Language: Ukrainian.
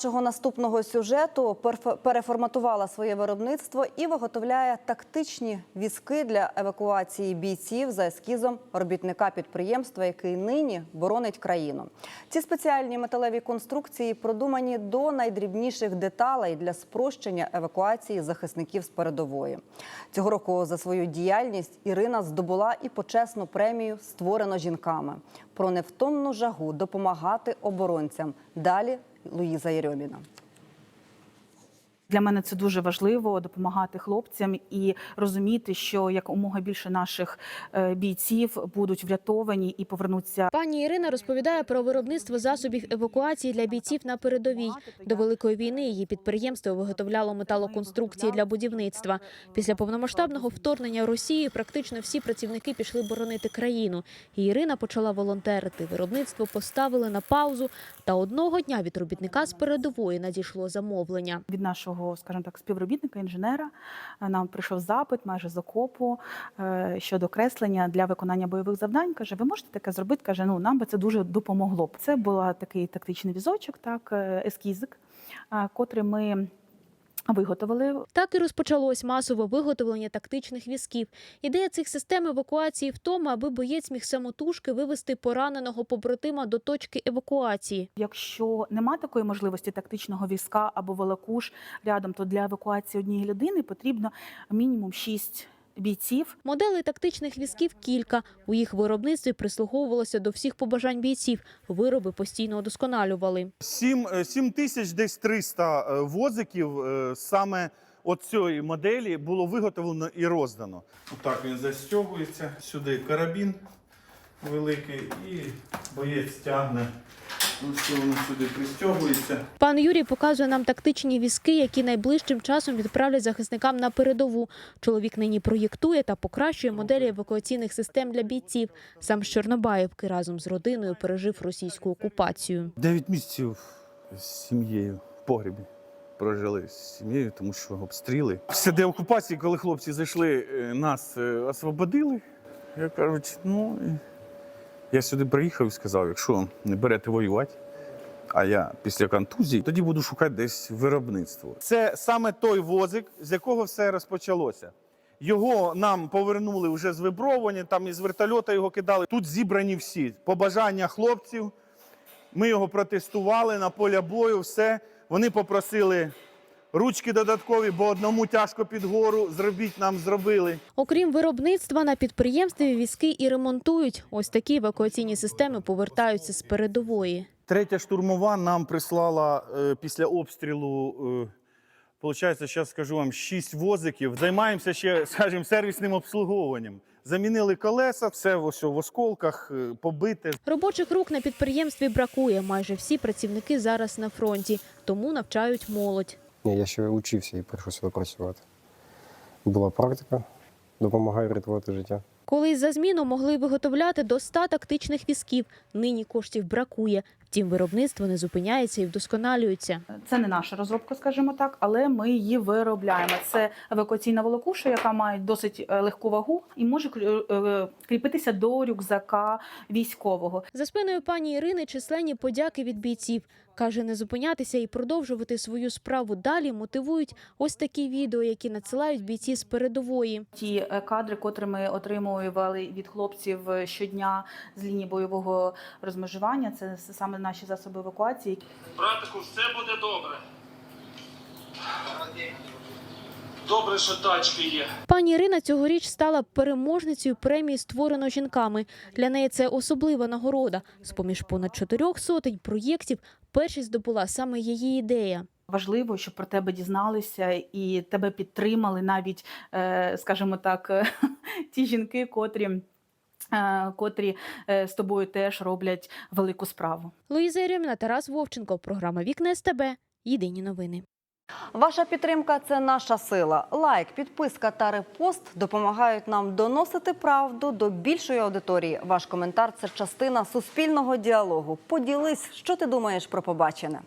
Нашого наступного сюжету переформатувала своє виробництво і виготовляє тактичні візки для евакуації бійців за ескізом робітника підприємства, який нині боронить країну. Ці спеціальні металеві конструкції продумані до найдрібніших деталей для спрощення евакуації захисників з передової. Цього року за свою діяльність Ірина здобула і почесну премію Створено жінками про невтомну жагу допомагати оборонцям. Далі Луїза Єрьоміна. Для мене це дуже важливо допомагати хлопцям і розуміти, що якомога більше наших е, бійців будуть врятовані і повернуться Пані Ірина розповідає про виробництво засобів евакуації для бійців на передовій. До великої війни її підприємство виготовляло металоконструкції для будівництва. Після повномасштабного вторгнення Росії практично всі працівники пішли боронити країну. І Ірина почала волонтерити. Виробництво поставили на паузу. Та одного дня від робітника з передової надійшло замовлення. від нашого, скажімо так, співробітника, інженера. е, Нам прийшов запит майже з окопу е, щодо креслення для виконання бойових завдань. Каже, ви можете таке зробити? Каже, ну нам би це дуже допомогло б. Це був такий тактичний візочок, так е, ескізик, котрий ми виготовили. Так і розпочалось масове виготовлення тактичних візків. Ідея цих систем евакуації в тому, аби боєць міг самотужки вивести пораненого побратима до точки евакуації. Якщо нема такої можливості тактичного візка або волокуш рядом, то для евакуації однієї людини потрібно мінімум 6 бійців. Моделей тактичних візків кілька. У їх виробництві прислуговувалося до всіх побажань бійців. Вироби постійно удосконалювали. 7, е, 7 тисяч десь 300 е, возиків е, саме от цієї моделі було виготовлено і роздано. Отак він застягується. Сюди карабін великий і боєць тягне. Ну, все воно сюди пристягується. Пан Юрій показує нам тактичні візки, які найближчим часом відправлять захисникам на передову. Чоловік нині проєктує та покращує моделі евакуаційних систем для бійців. Сам з Чорнобаївки разом з родиною пережив російську окупацію. 9 місяців з сім'єю в погребі прожили з сім'єю, тому що обстріли. Після деокупації, коли хлопці зайшли, е, нас е, освободили. Я кажуть, ну і я сюди приїхав і сказав, якщо не берете воювати, а я після контузії, тоді буду шукати десь виробництво. Це саме той возик, з якого все розпочалося. Його нам повернули вже з випробування, там із вертольота його кидали. Тут зібрані всі побажання хлопців. Ми його протестували на поля бою, все. Вони попросили ручки додаткові, бо одному тяжко під гору. Зробіть нам зробили. Окрім виробництва, на підприємстві візки і ремонтують. Ось такі евакуаційні системи повертаються з передової. Третя штурмова нам прислала е, після обстрілу. Е, Получається, зараз скажу вам, шість возиків. Займаємося ще, скажімо, сервісним обслуговуванням. Замінили колеса, все ось в осколках, е, побите. Робочих рук на підприємстві бракує. Майже всі працівники зараз на фронті, тому навчають молодь. Ні, я ще учився і прийшов сюди працювати. Була практика, допомагає рятувати життя. Колись за зміну могли виготовляти до 100 тактичних візків. Нині коштів бракує. Втім, виробництво не зупиняється і вдосконалюється. Це не наша розробка, скажімо так, але ми її виробляємо. Це евакуаційна волокуша, яка має досить е, легку вагу і може крі- е, кріпитися до рюкзака військового. За спиною пані Ірини численні подяки від бійців. Каже, не зупинятися і продовжувати свою справу далі мотивують ось такі відео, які надсилають бійці з передової. Ті е, кадри, котрі ми отримували від хлопців е, щодня з лінії бойового розмежування, це саме наші засоби евакуації. Братику, все буде добре. Добре, що тачки є. Пані Ірина цьогоріч стала переможницею премії Створено жінками. Для неї це особлива нагорода. З поміж понад чотирьох сотень проєктів першість здобула саме її ідея. Важливо, щоб про тебе дізналися і тебе підтримали навіть, е, скажімо так, ті жінки, котрі. Е, Котрі е, з тобою теж роблять велику справу. Луїза Єрьоміна, Тарас Вовченко. Програма Вікна СТБ. Єдині новини. Ваша підтримка це наша сила. Лайк, підписка та репост допомагають нам доносити правду до більшої аудиторії. Ваш коментар це частина суспільного діалогу. Поділись, що ти думаєш про побачене.